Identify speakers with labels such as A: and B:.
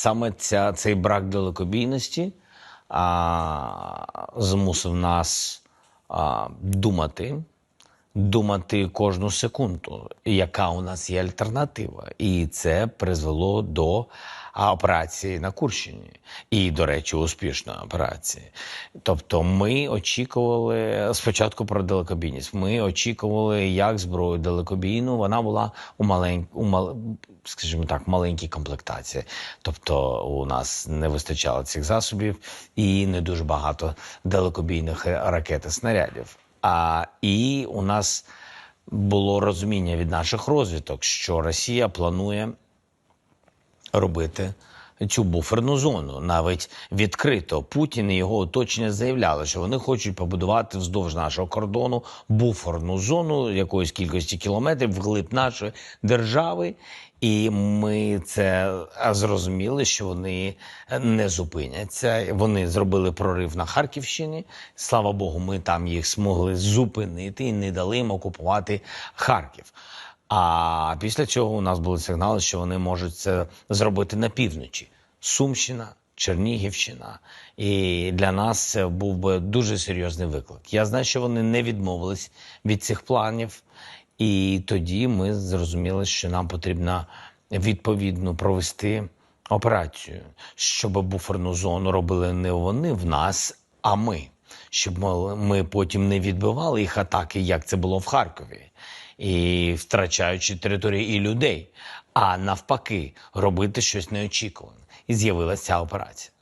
A: саме ця, цей брак далекобійності а, змусив нас а, думати, думати кожну секунду, яка у нас є альтернатива. І це призвело до а, операції на Курщині. І, до речі, успішної операції. Тобто, ми очікували спочатку про далекобійність. Ми очікували, як зброю далекобійну. Вона була у малень... у мал... скажімо так, маленькій комплектації. Тобто, у нас не вистачало цих засобів і не дуже багато далекобійних ракет і снарядів. А і у нас було розуміння від наших розвиток, що Росія планує робити цю буферну зону. Навіть відкрито Путін і його оточення заявляли, що вони хочуть побудувати вздовж нашого кордону буферну зону якоїсь кількості кілометрів вглиб нашої держави. І ми це зрозуміли, що вони не зупиняться. Вони зробили прорив на Харківщині. Слава Богу, ми там їх змогли зупинити і не дали їм окупувати Харків. А після цього у нас були сигнали, що вони можуть це зробити на півночі: Сумщина, Чернігівщина. І для нас це був би дуже серйозний виклик. Я знаю, що вони не відмовились від цих планів, і тоді ми зрозуміли, що нам потрібно відповідно провести операцію, щоб буферну зону робили не вони в нас, а ми. Щоб ми, потім не відбивали їх атаки, як це було в Харкові і втрачаючи території і людей, а навпаки, робити щось неочікуване. І з'явилася ця операція.